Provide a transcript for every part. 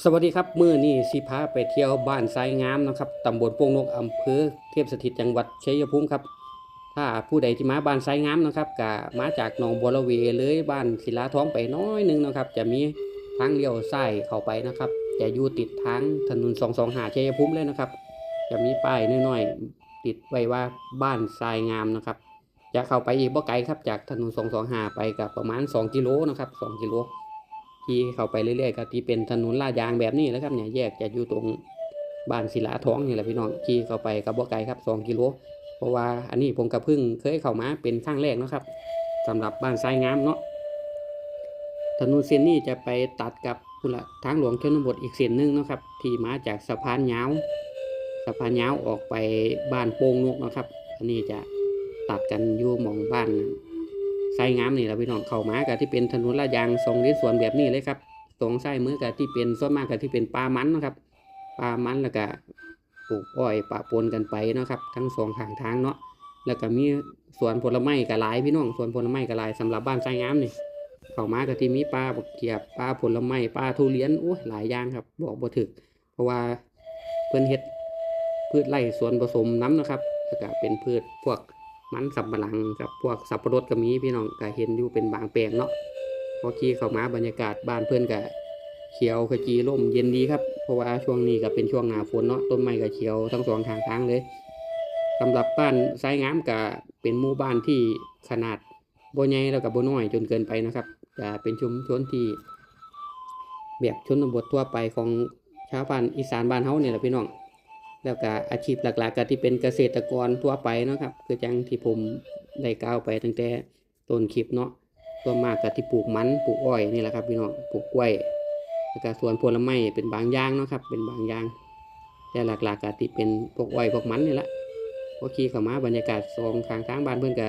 สวัสดีครับมื้อนี้สิพาไปเที่ยวบ้านทรายงามนะครับตำบลโป่งนกอำเภอเทพสถิตจังหวัดชัยภูมิครับ ถ้าผู้ใดที่มาบ้านทรายงามนะครับก็มาจากหนองบัวระเวเลยบ้านศิลาท้องไปน้อยหนึงนะครับ จะมีทางเลี้ยวซ้ายเข้าไปนะครับ จะอยู่ติดทางถนน225ชัยภูมิเลยนะครับ จะมีป้ายน้อยๆติดไว้ว่าบ้านทรายงามนะครับ จะเข้าไปอีกบ่ไกลครับจากถนน225ไปกับประมาณ 2 กิโลนะครับ2กิโล ที่เข้าไปเรื่อยๆก็ที่เป็นถนนลาดยางแบบนี้แล้วครับเนี่ยแยกจะอยู่ตรงบ้านศิลาท้องนี่แหละพี่น้องขี่เข้าไปกับบ่ไกลครับ2กิโลเพราะว่าอันนี้ผมกับพึ่งเคยเข้ามาเป็นครั้งแรกนะครับสำหรับบ้านทรายงามเนาะถนนเส้นนี้จะไปตัดกับพุละทางหลวงชนบทอีกเส้นหนึงนะครับ ที่มาจากสะพานยาวสะพานยาวออกไปบ้านโป่งนกนะครับ อันนี้จะตัดกันอยู่มองบ้าน ไส้งามนี่แหละพี่น้องเข้ามากับที่เป็นถนนลาดยางทรงเลนสวนแบบนี้เลยครับตรงไส้มือกับที่เป็นส่วนมากกับที่เป็นปลามันนะครับปลามันแล้วก็ปลูกอ้อยปะปนกันไปนะครับ ทั้งสองข้างทางเนาะแล้วก็มีสวนผลไม้กับหลายพี่น้องสวนผลไม้กับหลายสำหรับบ้านไส้งามนี่เข้ามากับที่มีปลาบกเกียบปลาผลไม้ปลาทุเรียนโอ้ยหลายอย่างครับบอกบ่ถึก เพราะว่าเพิ่นเฮ็ดพืชไร่สวนผสมน้ำนะครับแล้วก็เป็นพืชพวก มันสับปะหลังกับพวกสับปะรดก็มีพี่น้องก็เห็นอยู่เป็นบางแปลงเนาะพอขี่เข้ามาบรรยากาศบ้านเพื่อนก็เขียวขจีร่มเย็นดีครับเพราะว่าช่วงนี้ก็เป็นช่วงหนาฝนเนาะต้นไม้ก็เขียวทั้งสองทางทางเลยสำหรับบ้านไซงามก็เป็นหมู่บ้านที่ขนาดบ่ใหญ่แล้วก็บ่น้อยจนเกินไปนะครับจะเป็นชุมชนที่แบบชนบททั่วไปของชาวบ้านอีสานบ้านเฮาเนี่ยแหละพี่น้อง แล้วก็อาชีพหลักๆก็ที่เป็นเกษตรกรทั่วไปนะครับคือจังที่ผมได้กล่าวไปตั้งแต่ต้นคลิปเนาะส่วมากก็ที่ปลูกมันปลูกอ้อยนี่แหละครับพี่น้องปลูกกล้วยแล้วก็สวนผลไม้เป็นบางอย่างเนาะครับเป็นบางอย่าง แต่หลักๆก็ที่เป็นพวกอ้อยพวกมันนี่แหละพอขี่เข้ามาบรรยากาศสองข้างทางบ้านเพื่อนก็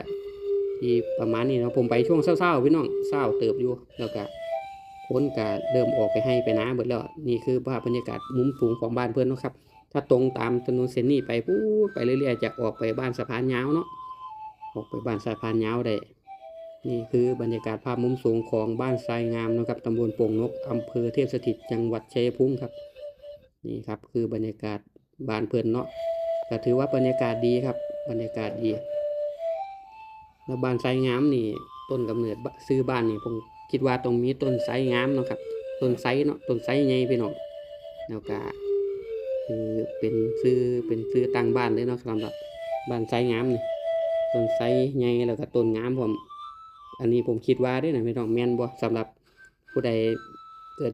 ที่ประมาณนี้เนาะผมไปช่วงเศร้าๆพี่น้องเศร้าเติบอยู่แล้วก็คนก็เริ่มออกไปให้ไปนาเบิดแล้วนี่คือภาพบรรยากาศมุมสูงของบ้านเพื่อนนะครับ ถ้าตรงตามถนนเส้นนี้ไปพูดไปเรื่อยๆจะออกไปบ้านสะพานยาวเนาะออกไปบ้านสะพานยาวได้นี่คือบรรยากาศภาพมุมสูงของบ้านทรายงามนะครับตำบลโป่งนกอำเภอเทพสถิตจังหวัดชัยภูมิครับ นี่ครับคือบรรยากาศบ้านเพื่อนเนาะก็ถือว่าบรรยากาศดีครับ บรรยากาศดีแล้วบ้านทรายงามนี่ต้นกำเนิดซื้อบ้านนี่ผมคิดว่าตรงมีต้นไทรงามเนาะครับต้นไทรเนาะต้นไทรใหญ่พี่น้องแล้วก็ คือเป็นซื้อเป็นซื้อตั้งบ้านเลยเนาะสำหรับบ้านไซงามนี่ต้นไซใหญ่แล้วก็ต้นงามผม อันนี้ผมคิดว่าด้วยนะพี่น้องแม่นบ่สำหรับผู้ใด